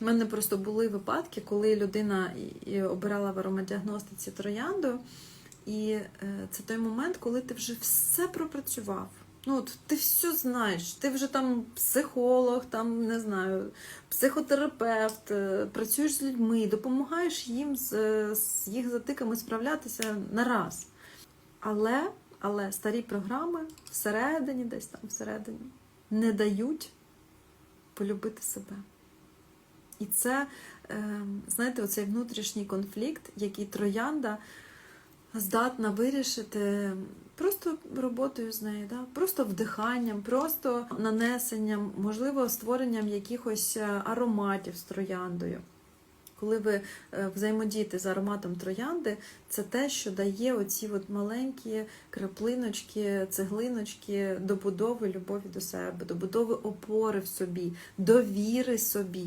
У мене просто були випадки, коли людина обирала в аромадіагностиці троянду, і е, це той момент, коли ти вже все пропрацював. Ну, от ти все знаєш, ти вже там психолог, там не знаю, психотерапевт, е, працюєш з людьми, допомагаєш їм з, е, з їх затиками справлятися на раз. Але, але старі програми всередині, десь там всередині, не дають полюбити себе. І це, е, знаєте, оцей внутрішній конфлікт, який троянда здатна вирішити просто роботою з нею, да? просто вдиханням, просто нанесенням, можливо, створенням якихось е, ароматів з трояндою. Коли ви е, взаємодієте з ароматом троянди, це те, що дає оці от маленькі краплиночки, цеглиночки добудови любові до себе, добудови опори в собі, довіри собі.